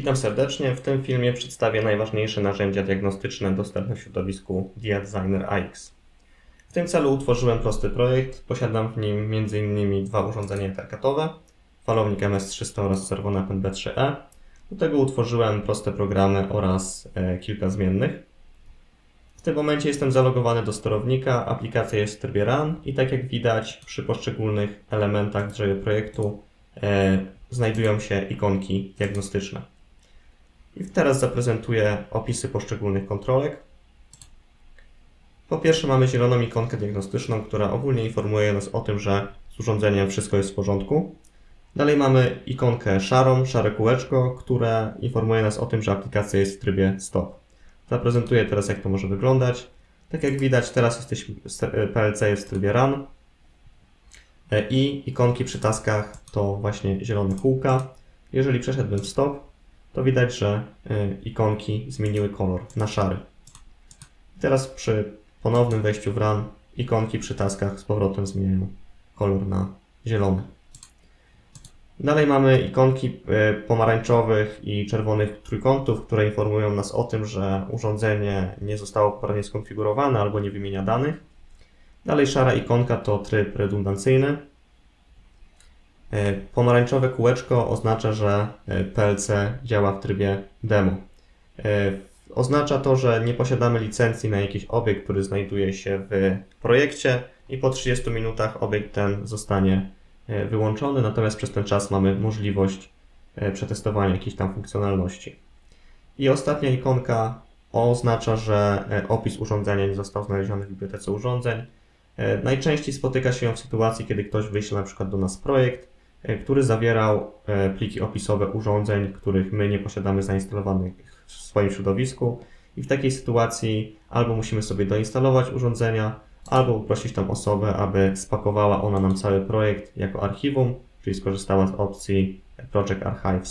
Witam serdecznie. W tym filmie przedstawię najważniejsze narzędzia diagnostyczne dostępne w środowisku Dia Designer AX. W tym celu utworzyłem prosty projekt. Posiadam w nim m.in. dwa urządzenia interkatowe, falownik MS300 oraz serwonapęd B3E. Do tego utworzyłem proste programy oraz e, kilka zmiennych. W tym momencie jestem zalogowany do sterownika, aplikacja jest w trybie Run i tak jak widać przy poszczególnych elementach drzewie projektu e, znajdują się ikonki diagnostyczne. I teraz zaprezentuję opisy poszczególnych kontrolek. Po pierwsze mamy zieloną ikonkę diagnostyczną, która ogólnie informuje nas o tym, że z urządzeniem wszystko jest w porządku. Dalej mamy ikonkę szarą, szare kółeczko, które informuje nas o tym, że aplikacja jest w trybie stop. Zaprezentuję teraz jak to może wyglądać. Tak jak widać teraz jesteśmy, PLC jest w trybie run E, i ikonki przy taskach to właśnie zielone kółka. Jeżeli przeszedłbym w stop, to widać, że y, ikonki zmieniły kolor na szary. Teraz przy ponownym wejściu w run ikonki przy taskach z powrotem zmieniają kolor na zielony. Dalej mamy ikonki y, pomarańczowych i czerwonych trójkątów, które informują nas o tym, że urządzenie nie zostało poprawnie skonfigurowane albo nie wymienia danych. Dalej szara ikonka to tryb redundancyjny. E, Pomarańczowe kółeczko oznacza, że e, PLC działa w trybie demo. E, Oznacza to, że nie posiadamy licencji na jakiś obiekt, który znajduje się w projekcie i po 30 minutach obiekt ten zostanie e, wyłączony, natomiast przez ten czas mamy możliwość e, przetestowania jakiejś tam funkcjonalności. I ostatnia ikonka oznacza, że e, opis urządzenia nie został znaleziony w bibliotece urządzeń. E, Najczęściej spotyka się ją w sytuacji, kiedy ktoś wyśle na przykład do nas projekt, e, który zawierał e, pliki opisowe urządzeń, których my nie posiadamy zainstalowanych w swoim środowisku. I w takiej sytuacji albo musimy sobie doinstalować urządzenia, albo poprosić tą osobę, aby spakowała ona nam cały projekt jako archiwum, czyli skorzystała z opcji Project Archive,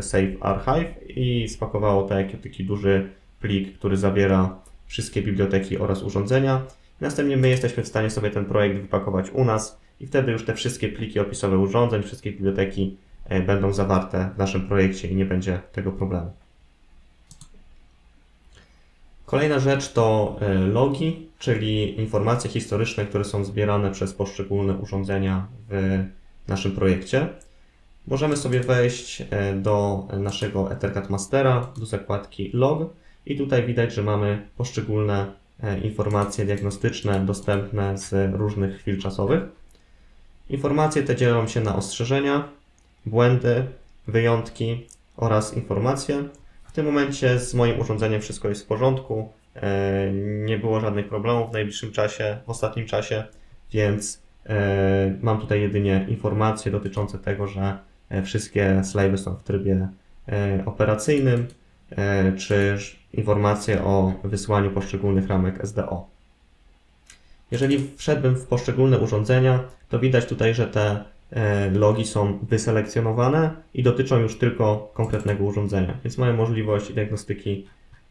Save Archive i spakowało to jako taki duży plik, który zawiera wszystkie biblioteki oraz urządzenia. Następnie my jesteśmy w stanie sobie ten projekt wypakować u nas i wtedy już te wszystkie pliki opisowe urządzeń, wszystkie biblioteki e, będą zawarte w naszym projekcie i nie będzie tego problemu. Kolejna rzecz to e, logi, czyli informacje historyczne, które są zbierane przez poszczególne urządzenia w naszym projekcie. Możemy sobie wejść e, do naszego Ethercad Mastera, do zakładki log i tutaj widać, że mamy poszczególne e, informacje diagnostyczne dostępne z różnych chwil czasowych. Informacje te dzielą się na ostrzeżenia, błędy, wyjątki oraz informacje. W tym momencie z moim urządzeniem wszystko jest w porządku. e, Nie było żadnych problemów w najbliższym czasie, w ostatnim czasie, więc e, mam tutaj jedynie informacje dotyczące tego, że e, wszystkie slajdy są w trybie operacyjnym, czy informacje o wysłaniu poszczególnych ramek SDO. Jeżeli wszedłbym w poszczególne urządzenia, to widać tutaj, że te logi są wyselekcjonowane i dotyczą już tylko konkretnego urządzenia, więc mamy możliwość diagnostyki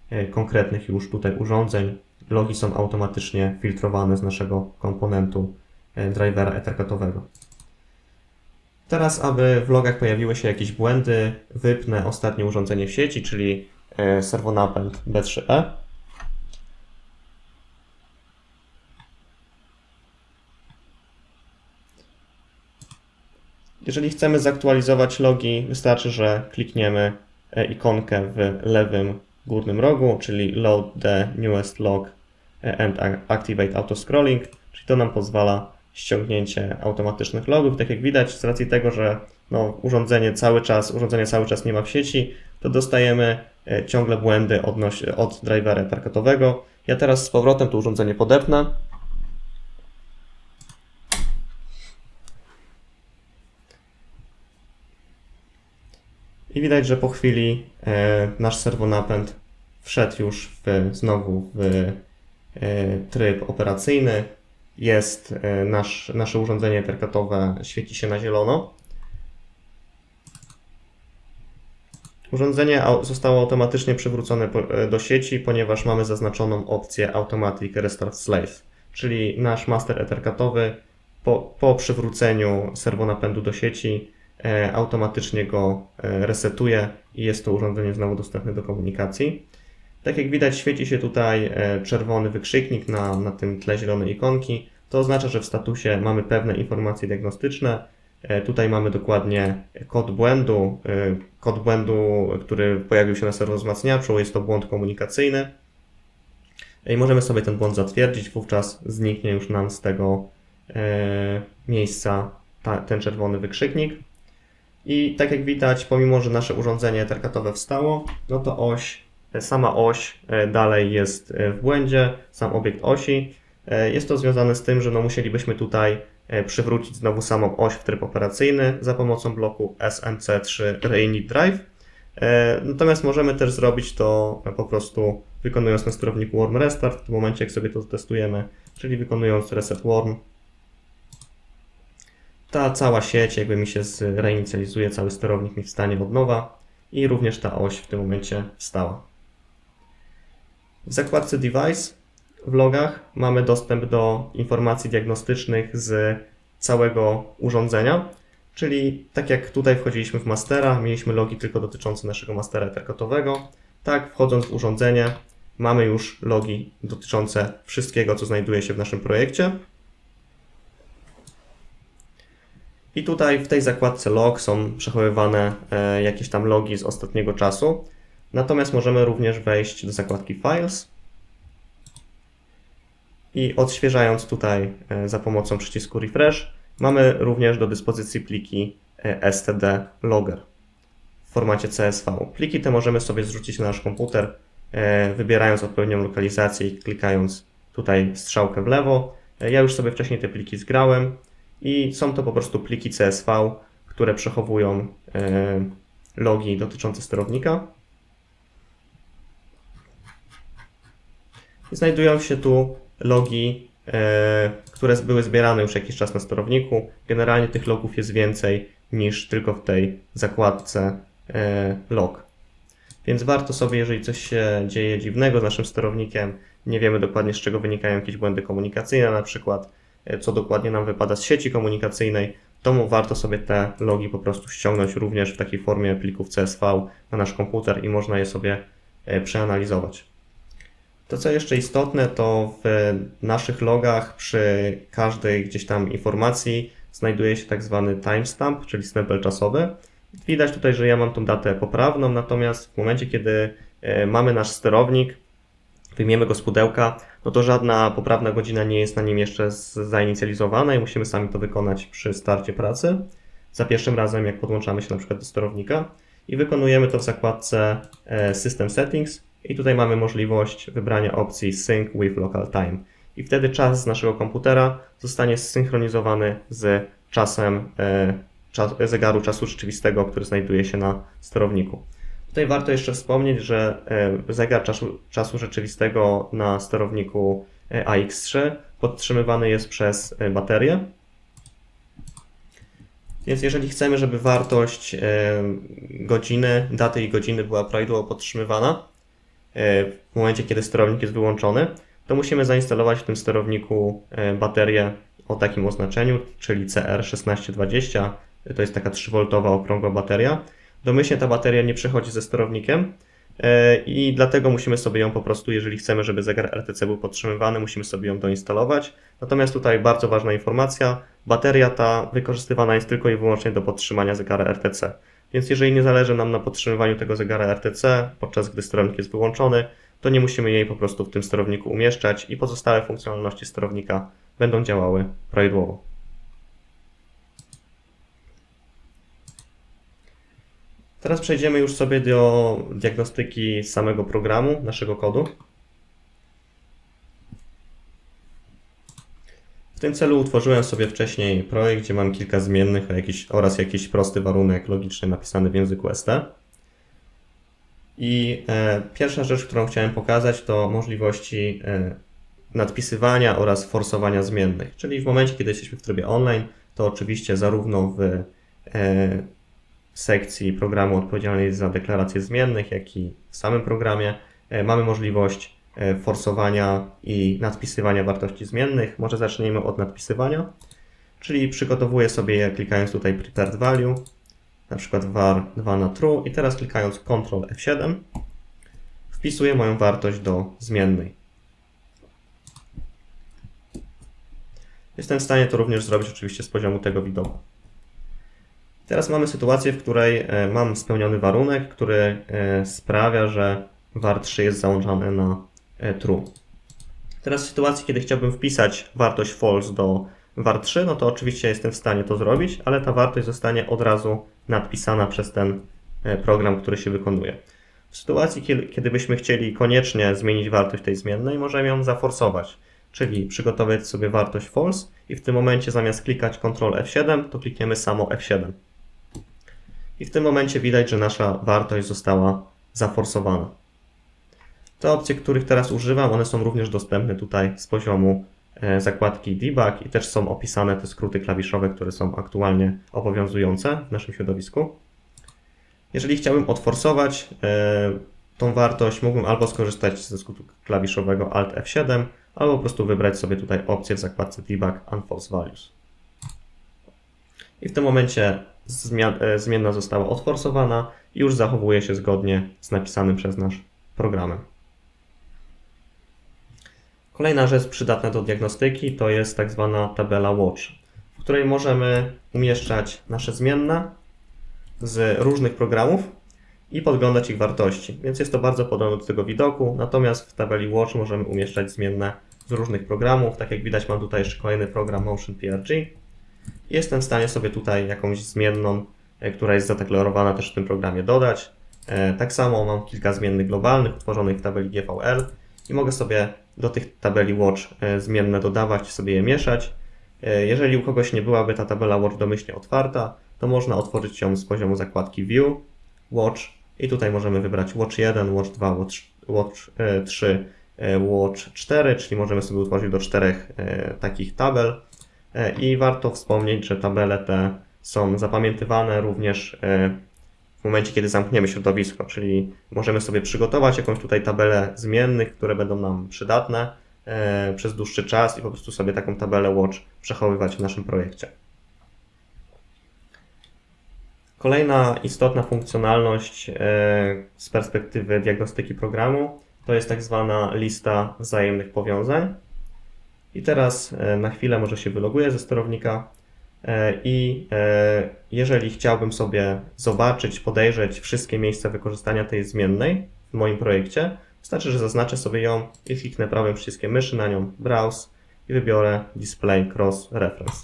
e, konkretnych już tutaj urządzeń. Logi są automatycznie filtrowane z naszego komponentu e, drivera ethercatowego. Teraz, aby w logach pojawiły się jakieś błędy, wypnę ostatnie urządzenie w sieci, czyli e, serwonapęd B3E. Jeżeli chcemy zaktualizować logi, wystarczy, że klikniemy e, ikonkę w lewym górnym rogu, czyli Load the newest log e, and activate auto scrolling, czyli to nam pozwala ściągnięcie automatycznych logów. Tak jak widać, z racji tego, że no, urządzenie cały czas, urządzenie cały czas nie ma w sieci, to dostajemy e, ciągle błędy odnoś- od drivera targetowego. Ja teraz z powrotem to urządzenie podepnę. I widać, że po chwili e, nasz serwonapęd wszedł już w, znowu w e, tryb operacyjny. Jest e, nasz, nasze urządzenie terkatowe świeci się na zielono. Urządzenie zostało automatycznie przywrócone e, do sieci, ponieważ mamy zaznaczoną opcję Automatic Restart Slave, czyli nasz master ethercatowy po, po przywróceniu serwonapędu do sieci e, automatycznie go e, resetuje i jest to urządzenie znowu dostępne do komunikacji. Tak jak widać, świeci się tutaj e, czerwony wykrzyknik na, na tym tle zielonej ikonki. To oznacza, że w statusie mamy pewne informacje diagnostyczne. E, Tutaj mamy dokładnie kod błędu, e, kod błędu, który pojawił się na serwowzmacniaczu, jest to błąd komunikacyjny. I możemy sobie ten błąd zatwierdzić, wówczas zniknie już nam z tego e, miejsca ta, ten czerwony wykrzyknik. I tak jak widać, pomimo że nasze urządzenie terkatowe wstało, no to oś, e, sama oś e, dalej jest e, w błędzie, sam obiekt osi. Jest to związane z tym, że no musielibyśmy tutaj przywrócić znowu samą oś w tryb operacyjny za pomocą bloku SMC3 Reinit Drive. Natomiast możemy też zrobić to po prostu wykonując na sterowniku Worm Restart w momencie jak sobie to testujemy, czyli wykonując Reset Worm. Ta cała sieć jakby mi się zreinicjalizuje, cały sterownik mi wstanie od nowa i również ta oś w tym momencie wstała. W zakładce Device w logach mamy dostęp do informacji diagnostycznych z całego urządzenia, czyli tak jak tutaj wchodziliśmy w mastera, mieliśmy logi tylko dotyczące naszego mastera etherkotowego, tak wchodząc w urządzenie mamy już logi dotyczące wszystkiego, co znajduje się w naszym projekcie. I tutaj w tej zakładce log są przechowywane e, jakieś tam logi z ostatniego czasu. Natomiast możemy również wejść do zakładki Files i odświeżając tutaj e, za pomocą przycisku Refresh, mamy również do dyspozycji pliki e, std logger w formacie CSV. Pliki te możemy sobie zrzucić na nasz komputer, wybierając odpowiednią lokalizację i klikając tutaj strzałkę w lewo. Ja już sobie wcześniej te pliki zgrałem i są to po prostu pliki CSV, które przechowują e, logi dotyczące sterownika. I znajdują się tu logi, e, które były zbierane już jakiś czas na sterowniku. Generalnie tych logów jest więcej niż tylko w tej zakładce e, log. Więc warto sobie, jeżeli coś się dzieje dziwnego z naszym sterownikiem, nie wiemy dokładnie z czego wynikają jakieś błędy komunikacyjne na przykład, co dokładnie nam wypada z sieci komunikacyjnej, to warto sobie te logi po prostu ściągnąć również w takiej formie plików CSV na nasz komputer i można je sobie e, przeanalizować. To, co jeszcze istotne, to w naszych logach przy każdej gdzieś tam informacji znajduje się tak zwany timestamp, czyli stempel czasowy. Widać tutaj, że ja mam tą datę poprawną, natomiast w momencie, kiedy e, mamy nasz sterownik, wyjmiemy go z pudełka, no to żadna poprawna godzina nie jest na nim jeszcze zainicjalizowana i musimy sami to wykonać przy starcie pracy. Za pierwszym razem, jak podłączamy się na przykład do sterownika i wykonujemy to w zakładce e, System Settings i tutaj mamy możliwość wybrania opcji Sync with Local Time. I wtedy czas z naszego komputera zostanie zsynchronizowany z czasem e, zegaru czasu rzeczywistego, który znajduje się na sterowniku. Tutaj warto jeszcze wspomnieć, że zegar czasu, czasu rzeczywistego na sterowniku e, AX3 podtrzymywany jest przez e, baterię. Więc jeżeli chcemy, żeby wartość godziny, daty i godziny była prawidłowo podtrzymywana e, w momencie, kiedy sterownik jest wyłączony, to musimy zainstalować w tym sterowniku baterię o takim oznaczeniu, czyli CR1620. To jest taka 3V okrągła bateria. Domyślnie ta bateria nie przechodzi ze sterownikiem e, i dlatego musimy sobie ją po prostu, jeżeli chcemy, żeby zegar RTC był podtrzymywany, musimy sobie ją doinstalować. Natomiast tutaj bardzo ważna informacja, bateria ta wykorzystywana jest tylko i wyłącznie do podtrzymania zegara RTC. Więc jeżeli nie zależy nam na podtrzymywaniu tego zegara RTC, podczas gdy sterownik jest wyłączony, to nie musimy jej po prostu w tym sterowniku umieszczać i pozostałe funkcjonalności sterownika będą działały prawidłowo. Teraz przejdziemy już sobie do diagnostyki samego programu, naszego kodu. W tym celu utworzyłem sobie wcześniej projekt, gdzie mam kilka zmiennych jakiś, oraz jakiś prosty warunek logiczny napisany w języku ST. I e, pierwsza rzecz, którą chciałem pokazać, to możliwości e, nadpisywania oraz forsowania zmiennych. Czyli w momencie, kiedy jesteśmy w trybie online, to oczywiście zarówno w, e, sekcji programu odpowiedzialnej za deklaracje zmiennych, jak i w samym programie e, mamy możliwość e, forsowania i nadpisywania wartości zmiennych. Może zacznijmy od nadpisywania, czyli przygotowuję sobie je klikając tutaj prepared value, na przykład var 2 na true i teraz klikając Ctrl F7 wpisuję moją wartość do zmiennej. Jestem w stanie to również zrobić oczywiście z poziomu tego widoku. Teraz mamy sytuację, w której e, mam spełniony warunek, który e, sprawia, że var 3 jest załączany na e, true. Teraz w sytuacji, kiedy chciałbym wpisać wartość false do var 3, no to oczywiście jestem w stanie to zrobić, ale ta wartość zostanie od razu nadpisana przez ten program, który się wykonuje. W sytuacji, kiedy, kiedy byśmy chcieli koniecznie zmienić wartość tej zmiennej, możemy ją zaforsować, czyli przygotować sobie wartość false i w tym momencie zamiast klikać Ctrl F7, to klikniemy samo F7. I w tym momencie widać, że nasza wartość została zaforsowana. Te opcje, których teraz używam, one są również dostępne tutaj z poziomu e, zakładki debug i też są opisane te skróty klawiszowe, które są aktualnie obowiązujące w naszym środowisku. Jeżeli chciałbym odforsować e, tą wartość, mógłbym albo skorzystać ze skrótu klawiszowego Alt F7, albo po prostu wybrać sobie tutaj opcję w zakładce Debug Unfalse Values. I w tym momencie zmienna została odforsowana i już zachowuje się zgodnie z napisanym przez nasz programem. Kolejna rzecz przydatna do diagnostyki to jest tak zwana tabela Watch, w której możemy umieszczać nasze zmienne z różnych programów i podglądać ich wartości. Więc jest to bardzo podobne do tego widoku, natomiast w tabeli Watch możemy umieszczać zmienne z różnych programów. Tak jak widać mam tutaj jeszcze kolejny program Motion PRG. Jestem w stanie sobie tutaj jakąś zmienną, e, która jest zadeklarowana też w tym programie dodać. E, tak samo mam kilka zmiennych globalnych utworzonych w tabeli GVL i mogę sobie do tych tabeli Watch e, zmienne dodawać, sobie je mieszać. Jeżeli u kogoś nie byłaby ta tabela Watch domyślnie otwarta, to można otworzyć ją z poziomu zakładki View, Watch i tutaj możemy wybrać Watch 1, Watch 2, Watch, Watch 3, e, e, Watch 4, czyli możemy sobie utworzyć do czterech takich tabel. I warto wspomnieć, że tabele te są zapamiętywane również w momencie, kiedy zamkniemy środowisko, czyli możemy sobie przygotować jakąś tutaj tabelę zmiennych, które będą nam przydatne przez dłuższy czas i po prostu sobie taką tabelę Watch przechowywać w naszym projekcie. Kolejna istotna funkcjonalność e, z perspektywy diagnostyki programu to jest tak zwana lista wzajemnych powiązań. I teraz e, na chwilę może się wyloguję ze sterownika e, i jeżeli chciałbym sobie zobaczyć, podejrzeć wszystkie miejsca wykorzystania tej zmiennej w moim projekcie, wystarczy, że zaznaczę sobie ją i kliknę prawym przyciskiem myszy na nią Browse i wybiorę Display Cross Reference.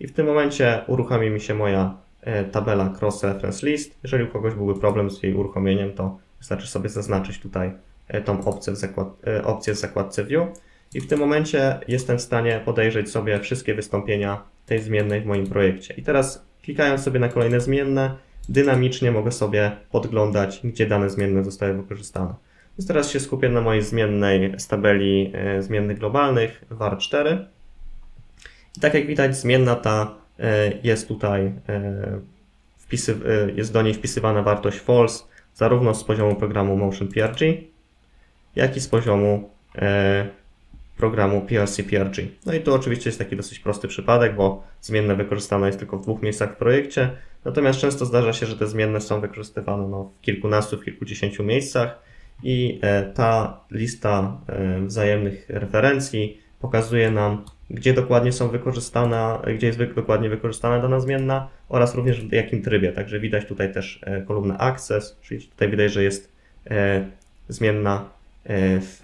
I w tym momencie uruchomi mi się moja E, tabela Cross Reference List. Jeżeli u kogoś byłby problem z jej uruchomieniem, to wystarczy sobie zaznaczyć tutaj e, tą opcję w, zakład, e, opcję w zakładce View i w tym momencie jestem w stanie podejrzeć sobie wszystkie wystąpienia tej zmiennej w moim projekcie. I teraz klikając sobie na kolejne zmienne, dynamicznie mogę sobie podglądać, gdzie dane zmienne zostały wykorzystane. Więc teraz się skupię na mojej zmiennej z tabeli zmiennych globalnych var4. I tak jak widać, zmienna ta E, jest tutaj e, e, jest do niej wpisywana wartość false zarówno z poziomu programu Motion PRG, jak i z poziomu programu PLC PRG. No i tu oczywiście jest taki dosyć prosty przypadek, bo zmienne wykorzystana jest tylko w dwóch miejscach w projekcie, natomiast często zdarza się, że te zmienne są wykorzystywane no, w kilkunastu, w kilkudziesięciu miejscach i ta lista wzajemnych referencji pokazuje nam gdzie dokładnie są wykorzystana, gdzie jest dokładnie wykorzystana dana zmienna oraz również w jakim trybie. Także widać tutaj też e, kolumnę access, czyli tutaj widać, że jest e, zmienna e, w,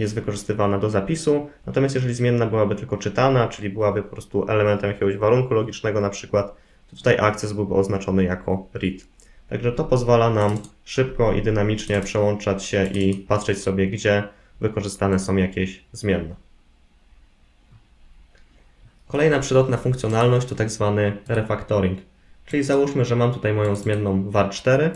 jest wykorzystywana do zapisu. Natomiast jeżeli zmienna byłaby tylko czytana, czyli byłaby po prostu elementem jakiegoś warunku logicznego na przykład, to tutaj access byłby oznaczony jako read. Także to pozwala nam szybko i dynamicznie przełączać się i patrzeć sobie, gdzie wykorzystane są jakieś zmienne. Kolejna przydatna funkcjonalność to tak zwany refactoring. Czyli załóżmy, że mam tutaj moją zmienną var4.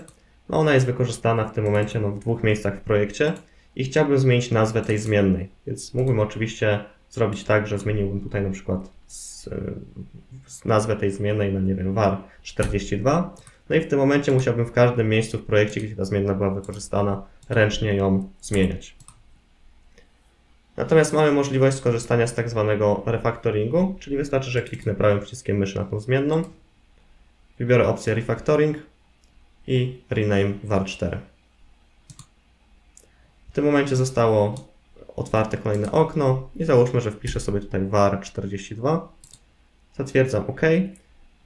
No ona jest wykorzystana w tym momencie no, w dwóch miejscach w projekcie i chciałbym zmienić nazwę tej zmiennej. Więc mógłbym oczywiście zrobić tak, że zmieniłbym tutaj na przykład z, z nazwę tej zmiennej na nie wiem var42. No i w tym momencie musiałbym w każdym miejscu w projekcie, gdzie ta zmienna była wykorzystana, ręcznie ją zmieniać. Natomiast mamy możliwość skorzystania z tak zwanego refactoringu, czyli wystarczy, że kliknę prawym przyciskiem myszy na tą zmienną, wybiorę opcję refactoring i rename var4. W tym momencie zostało otwarte kolejne okno i załóżmy, że wpiszę sobie tutaj var42. Zatwierdzam OK.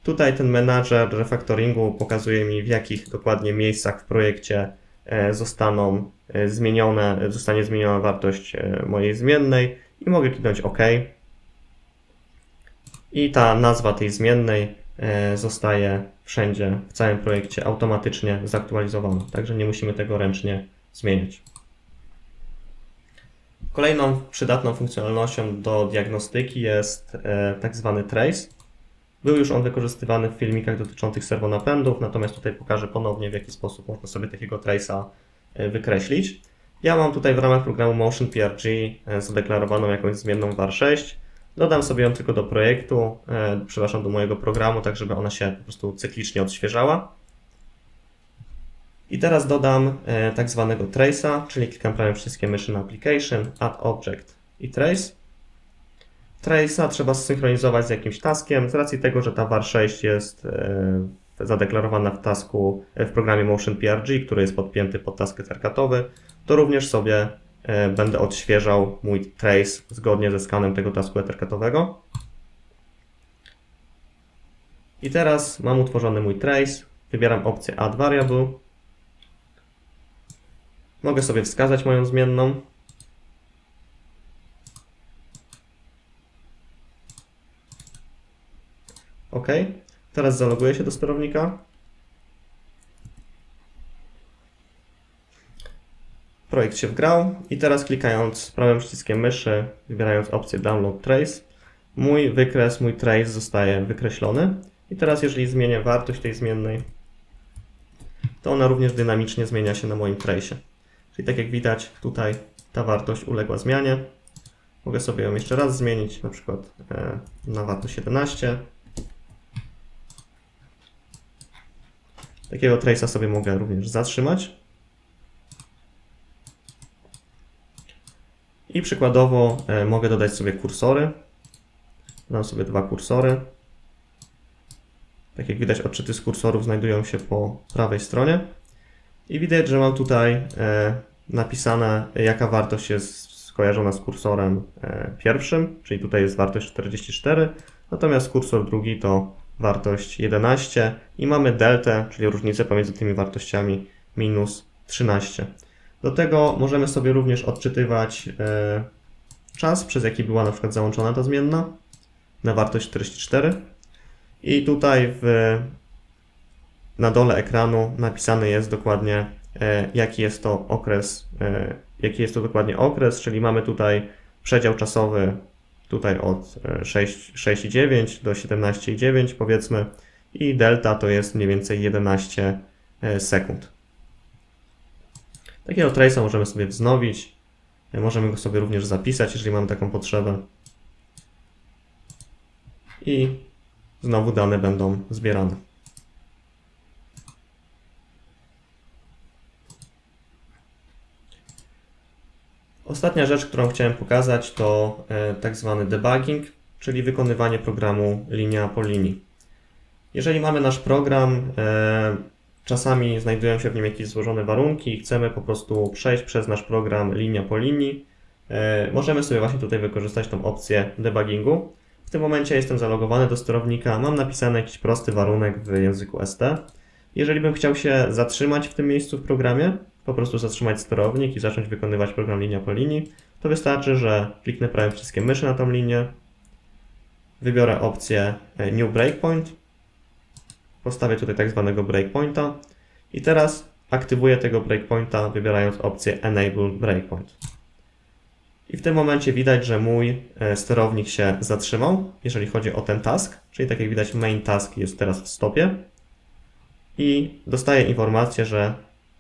Tutaj ten menadżer refactoringu pokazuje mi w jakich dokładnie miejscach w projekcie e, zostaną e, zmienione, zostanie zmieniona wartość e, mojej zmiennej i mogę kliknąć OK. I ta nazwa tej zmiennej zostaje wszędzie w całym projekcie automatycznie zaktualizowana, także nie musimy tego ręcznie zmieniać. Kolejną przydatną funkcjonalnością do diagnostyki jest e, tak zwany trace. Był już on wykorzystywany w filmikach dotyczących serwonapędów, natomiast tutaj pokażę ponownie, w jaki sposób można sobie takiego trace'a e, wykreślić. Ja mam tutaj w ramach programu Motion PRG e, zadeklarowaną jakąś zmienną var6. Dodam sobie ją tylko do projektu, przepraszam, do mojego programu, tak żeby ona się po prostu cyklicznie odświeżała. I teraz dodam e, tak zwanego trace'a, czyli klikam prawym przyciskiem myszy na application, add object i trace. Trace'a trzeba zsynchronizować z jakimś taskiem, z racji tego, że ta var6 jest e, zadeklarowana w tasku e, w programie Motion PRG, który jest podpięty pod task terkatowy, to również sobie będę odświeżał mój trace zgodnie ze skanem tego tasku etherkatowego. I teraz mam utworzony mój trace, wybieram opcję add variable Mogę sobie wskazać moją zmienną. OK. Teraz zaloguję się do sterownika. Projekt się wgrał i teraz klikając prawym przyciskiem myszy, wybierając opcję Download Trace, mój wykres, mój trace zostaje wykreślony. I teraz jeżeli zmienię wartość tej zmiennej, to ona również dynamicznie zmienia się na moim trace. Czyli tak jak widać tutaj ta wartość uległa zmianie. Mogę sobie ją jeszcze raz zmienić, na przykład e, na wartość 11. Takiego trace'a sobie mogę również zatrzymać. I przykładowo e, mogę dodać sobie kursory. Dodam sobie dwa kursory. Tak jak widać, odczyty z kursorów znajdują się po prawej stronie. I widać, że mam tutaj e, napisane, jaka wartość jest skojarzona z kursorem e, pierwszym, czyli tutaj jest wartość 44, natomiast kursor drugi to wartość 11 i mamy deltę, czyli różnicę pomiędzy tymi wartościami minus 13. Do tego możemy sobie również odczytywać e, czas, przez jaki była na przykład załączona ta zmienna na wartość 44 i tutaj w na dole ekranu napisany jest dokładnie, e, jaki jest to okres, e, jaki jest to dokładnie okres, czyli mamy tutaj przedział czasowy tutaj od 6,9 e, do 17,9 powiedzmy i delta to jest mniej więcej 11 sekund. Takiego trace'a możemy sobie wznowić, możemy go sobie również zapisać, jeżeli mamy taką potrzebę. I znowu dane będą zbierane. Ostatnia rzecz, którą chciałem pokazać, to e, tak zwany debugging, czyli wykonywanie programu linia po linii. Jeżeli mamy nasz program, e, czasami znajdują się w nim jakieś złożone warunki i chcemy po prostu przejść przez nasz program linia po linii, możemy sobie właśnie tutaj wykorzystać tą opcję debuggingu. W tym momencie jestem zalogowany do sterownika, mam napisany jakiś prosty warunek w języku ST. Jeżeli bym chciał się zatrzymać w tym miejscu w programie, po prostu zatrzymać sterownik i zacząć wykonywać program linia po linii, to wystarczy, że kliknę prawym przyciskiem myszy na tą linię, wybiorę opcję e, New Breakpoint, postawię tutaj tak zwanego breakpointa i teraz aktywuję tego breakpointa wybierając opcję Enable Breakpoint. I w tym momencie widać, że mój e, sterownik się zatrzymał, jeżeli chodzi o ten task, czyli tak jak widać main task jest teraz w stopie i dostaję informację, że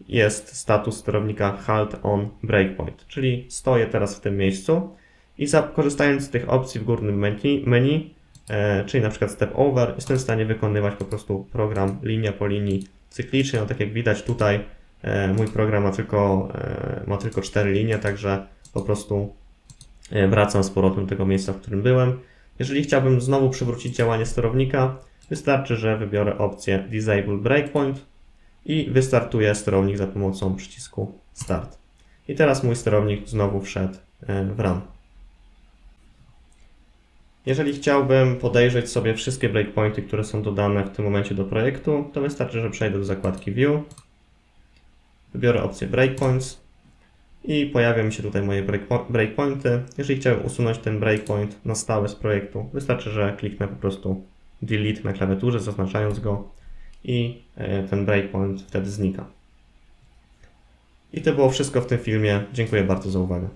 jest status sterownika Halt on Breakpoint, czyli stoję teraz w tym miejscu i korzystając z tych opcji w górnym menu, menu e, czyli na przykład step over, jestem w stanie wykonywać po prostu program linia po linii cyklicznie. No tak jak widać tutaj, e, mój program ma tylko, e, ma tylko 4 linie, także po prostu e, wracam z powrotem do tego miejsca, w którym byłem. Jeżeli chciałbym znowu przywrócić działanie sterownika, wystarczy, że wybiorę opcję Disable Breakpoint i wystartuję sterownik za pomocą przycisku Start. I teraz mój sterownik znowu wszedł e, w run. Jeżeli chciałbym podejrzeć sobie wszystkie breakpointy, które są dodane w tym momencie do projektu, to wystarczy, że przejdę do zakładki View, wybiorę opcję Breakpoints i pojawią mi się tutaj moje breakpo- breakpointy. Jeżeli chciałbym usunąć ten breakpoint na stałe z projektu, wystarczy, że kliknę po prostu Delete na klawiaturze, zaznaczając go i e, ten breakpoint wtedy znika. I to było wszystko w tym filmie. Dziękuję bardzo za uwagę.